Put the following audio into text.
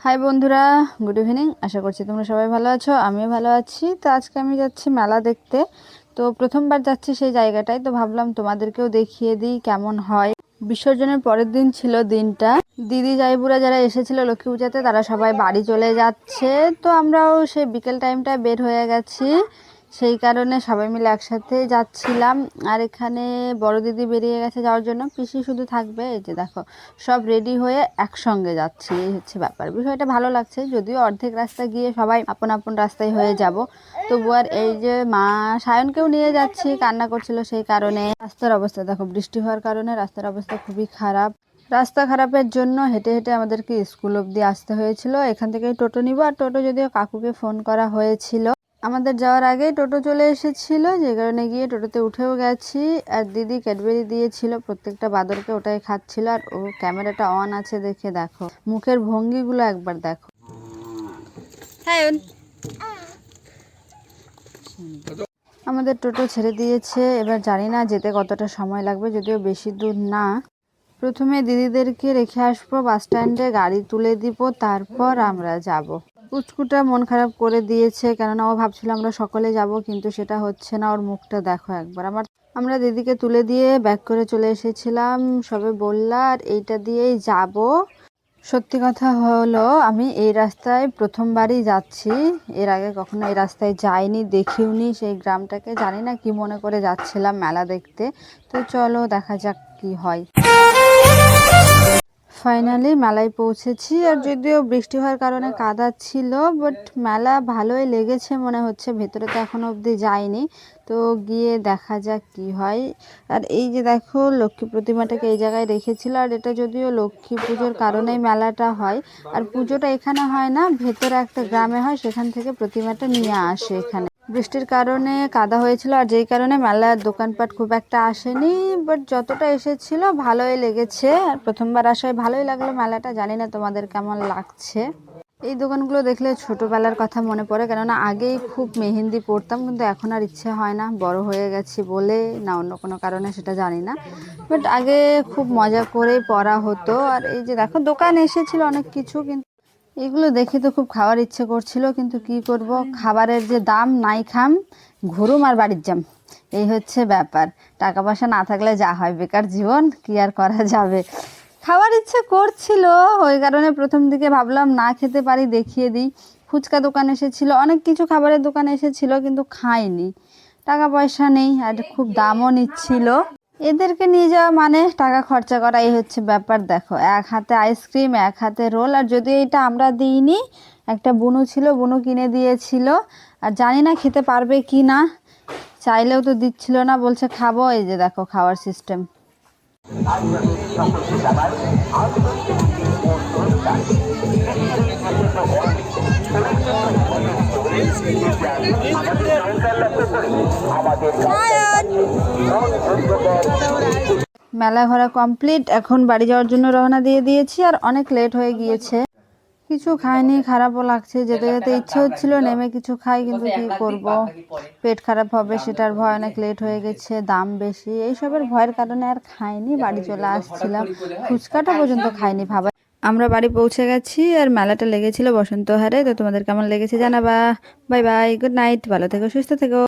High বন্ধুরা। Good evening আশা করছি তোমরা সবাই ভালো আছো, আমিও ভালো আছি। তো আজকে আমি যাচ্ছি মেলা দেখতে। তো প্রথমবার যাচ্ছি সেই জায়গাটায়, তো ভাবলাম তোমাদেরকেও দেখিয়ে দিই কেমন হয়। বিসর্জনের পরের দিন ছিল দিনটা। দিদি জাইবুরা যারা এসেছিল লক্ষ্মী পূজাতে, তারা সবাই বাড়ি চলে যাচ্ছে। তো আমরাও সেই বিকেল টাইমটায় বের হয়ে গেছি। সেই কারণে সবাই মিলে একসাথে যাচ্ছিলাম। আর এখানে বড় দিদি বেরিয়ে গেছে যাওয়ার জন্য। পিসি শুধু থাকবে, এই যে দেখো, সব রেডি হয়ে একসঙ্গে যাচ্ছি। এই হচ্ছে ব্যাপার। বিষয়টা ভালো লাগছে, যদিও অর্ধেক রাস্তা গিয়ে সবাই আপন আপন রাস্তায় হয়ে যাব। তবু আর এই যে মা সায়নকেও নিয়ে যাচ্ছি, কান্না করছিল সেই কারণে। রাস্তার অবস্থা, দেখো, বৃষ্টি হওয়ার কারণে রাস্তার অবস্থা খুবই খারাপ। রাস্তা খারাপের জন্য হেঁটে হেঁটে আমাদেরকে স্কুল অবধি আসতে হয়েছিল। এখান থেকে টোটো নিব। আর টোটো যদিও কাকুকে ফোন করা হয়েছিল আমাদের যাওয়ার আগেই টোটো চলে এসেছিল, যে কারণে গিয়ে টোটোতে উঠেও গেছি। আর দিদি ক্যাডবেরি দিয়েছিল, প্রত্যেকটা বাদরকে ওটাই খাচ্ছিল। আর ও ক্যামেরাটা অন আছে দেখে দেখো। মুখের ভঙ্গিগুলো একবার দেখো। হ্যাঁ আমাদের টোটো ছেড়ে দিয়েছে। এবার জানি না যেতে কতটা সময় লাগবে, যদিও বেশি দূর না। প্রথমে দিদিদেরকে রেখে আসব, বাস স্ট্যান্ডে গাড়ি তুলে দিব, তারপর আমরা যাব। পুচকুটা মন খারাপ করে দিয়েছে, কেননা ও ভাবছিল আমরা সকলে যাব, কিন্তু সেটা হচ্ছে না, ওর মুখটা দেখো একবার। আমার, আমরা দিদিকে তুলে দিয়ে ব্যাক করে চলে এসেছিলাম, সবে বললা, আর এইটা দিয়েই যাব। সত্যি কথা হলো, আমি এই রাস্তায় প্রথমবারই যাচ্ছি। এর আগে কখনো এই রাস্তায় যাইনি, দেখিওনি সেই গ্রামটাকে। জানি না কি মনে করে যাচ্ছিলাম মেলা দেখতে। তো চলো, দেখা যাক কি হয়। ফাইনালি মেলায় পৌঁছেছি। আর যদিও বৃষ্টি হওয়ার কারণে কাদা ছিল বাট মেলা ভালোই লেগেছে মনে হচ্ছে। ভেতরে তো এখনও অবধি যায়নি তো গিয়ে দেখা যাক কি হয়। আর এই যে দেখো, লক্ষ্মী প্রতিমাটাকে এই জায়গায় রেখেছিল। আর এটা যদিও লক্ষ্মী পুজোর কারণেই মেলাটা হয়। আর পুজোটা এখানে হয় না, ভেতরে একটা গ্রামে হয়, সেখান থেকে প্রতিমাটা নিয়ে আসে এখানে। বৃষ্টির কারণে কাদা হয়েছিল আর যেই কারণে মেলার দোকানপাট খুব একটা আসেনি বাট যতটা এসেছিল ভালোই লেগেছে। আর প্রথমবার আসায় ভালোই লাগল মেলাটা, জানি না তোমাদের কেমন লাগছে। এই দোকানগুলো দেখলে ছোটোবেলার কথা মনে পড়ে, কেননা আগেই খুব মেহেন্দি পরতাম, কিন্তু এখন আর ইচ্ছে হয় না, বড় হয়ে গেছি বলে, না অন্য কোনো কারণে, সেটা জানি না। বাট আগে খুব মজা করে পড়া হতো। আর এই যে দেখো, দোকান এসেছিল অনেক কিছু, কিন্তু এগুলো দেখে তো খুব খাওয়ার ইচ্ছে করছিল কিন্তু কি করব? খাবারের যে দাম নাই খাম ঘুরুম আর বাড়ির যাম। এই হচ্ছে ব্যাপার। টাকা পয়সা না থাকলে যা হয় বেকার জীবন কি আর করা যাবে? খাওয়ার ইচ্ছে করছিল ওই কারণে প্রথম দিকে ভাবলাম না খেতে পারি দেখিয়ে দিই। ফুচকা দোকান এসেছিল অনেক কিছু খাবারের দোকান এসেছিল কিন্তু খাইনি। টাকা পয়সা নেই আর খুব দামও নিচ্ছিল। এদেরকে নিয়ে যাওয়া মানে টাকা খরচা করা, এই হচ্ছে ব্যাপার। দেখো, এক হাতে আইসক্রিম, এক হাতে রোল, আর যদি এটা আমরা দিইনি, একটা বুনু ছিল, বুনু কিনে দিয়েছিল, আর জানি না খেতে পারবে কি না, চাইলেও তো দিচ্ছিল না, বলছে খাব, এই যে দেখো খাওয়ার সিস্টেম মেলা ঘোরা কমপ্লিট এখন বাড়ি যাওয়ার জন্য রওনা দিয়ে দিয়েছি আর অনেক লেট হয়ে গিয়েছে। কিছু খাইনি, খারাপও লাগছে। যেতে যেতে ইচ্ছে হচ্ছিল, নেমে কিছু খাই, কিন্তু কি করব? পেট খারাপ হবে, সেটার ভয় অনেক লেট হয়ে গেছে, দাম বেশি। এইসবের ভয়ের কারণে আর খাইনি, বাড়ি চলে আসছিলাম। ফুচকাটা পর্যন্ত খাইনি, ভাবা আমরা বাড়ি পৌঁছে গেছি আর মেলাটা লেগেছিল বসন্ত হারে। তো তোমাদের কেমন লেগেছে জানাবা। বাই বাই গুড নাইট ভালো থেকো, সুস্থ থেকো।